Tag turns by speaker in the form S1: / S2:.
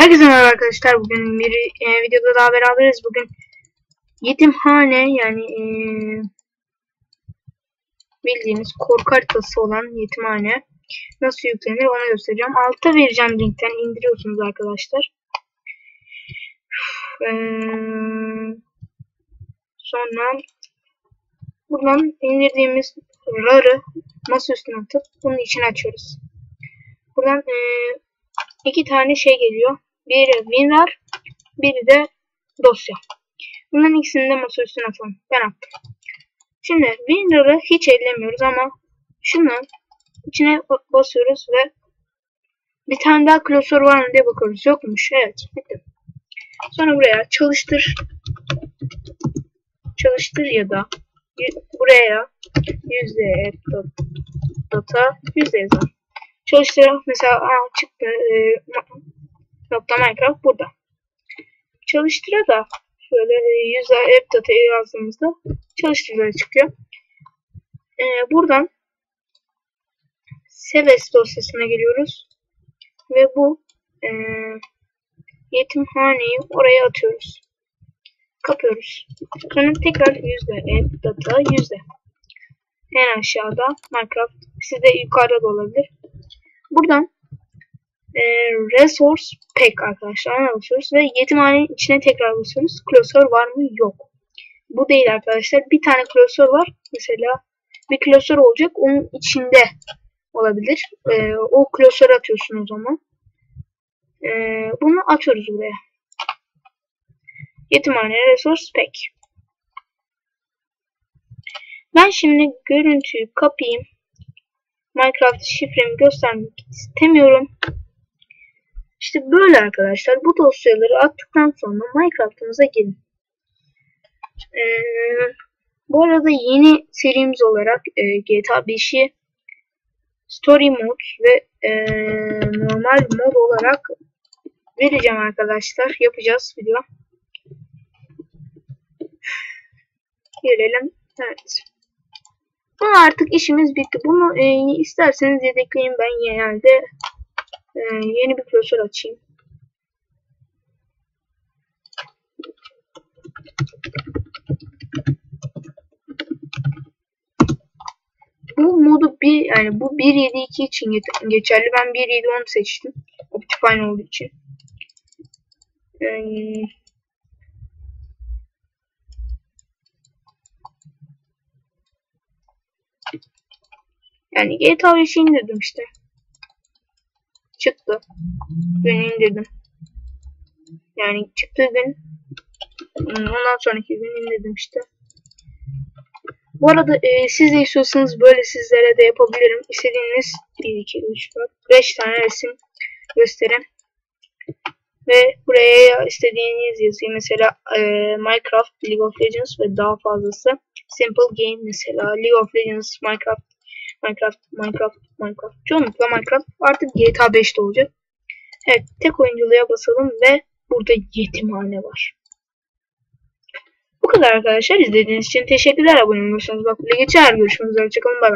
S1: Herkese merhaba arkadaşlar. Bugün bir e, videoda daha beraberiz. Bugün yetimhane yani e, bildiğiniz korku haritası olan yetimhane nasıl yüklenir onu göstereceğim. Altta vereceğim linkten indiriyorsunuz arkadaşlar. E, sonra buradan indirdiğimiz RAR'ı masa üstüne atıp bunun içine açıyoruz. Buradan e, iki tane şey geliyor. Biri WinRAR, biri de dosya. Bunların ikisini de masa üstüne atalım. Attım. Şimdi WinRAR'ı hiç ellemiyoruz ama şunu içine basıyoruz ve bir tane daha klasör var mı diye bakıyoruz. Yokmuş. Evet. Bitti. Sonra buraya çalıştır. Çalıştır ya da buraya yüzde data yüzde yazar. Çalıştır. Mesela aa, çıktı. E, nokta Minecraft burada. Çalıştıra da şöyle user app data yazdığımızda çalıştırıcı çıkıyor. Ee, buradan Seves dosyasına geliyoruz. Ve bu e, yetimhaneyi oraya atıyoruz. Kapıyoruz. Sonra tekrar yüzde app data yüzde. En aşağıda Minecraft. Sizde yukarıda da olabilir. Buradan e, resource pack arkadaşlar ona basıyoruz ve yetimhanenin içine tekrar basıyoruz. Klasör var mı? Yok. Bu değil arkadaşlar. Bir tane klasör var. Mesela bir klasör olacak. Onun içinde olabilir. E, o klasör atıyorsun o zaman. E, bunu atıyoruz buraya. Yetimhane resource pack. Ben şimdi görüntüyü kapayım. Minecraft şifremi göstermek istemiyorum. İşte böyle arkadaşlar. Bu dosyaları attıktan sonra Minecraft'ımıza gelin. Ee, bu arada yeni serimiz olarak e, GTA 5'i Story Mode ve e, normal mod olarak vereceğim arkadaşlar. Yapacağız video. Gelelim. Evet. Bunu artık işimiz bitti. Bunu e, isterseniz yedekleyin. Ben genelde e, yeni bir klasör açayım. Bu modu bir yani bu 1.7.2 için geçerli. Ben 1.7.10 seçtim. Optifine olduğu için. Ee, Yani GTA 5'i indirdim işte. Çıktı. Dün indirdim. Yani çıktığı gün ondan sonraki gün indirdim işte. Bu arada e, siz de istiyorsanız böyle sizlere de yapabilirim. İstediğiniz 1, 2, 3, 4, 5 tane resim gösterin. Ve buraya istediğiniz yazıyı mesela e, Minecraft, League of Legends ve daha fazlası. Simple Game mesela League of Legends, Minecraft Minecraft, Minecraft, Minecraft. Çoğunlukla Minecraft artık GTA 5'te olacak. Evet tek oyunculuğa basalım ve burada yetimhane var. Bu kadar arkadaşlar. İzlediğiniz için teşekkürler. Abone olursanız bak bile geçer. Görüşmek üzere. Hoşçakalın. Bay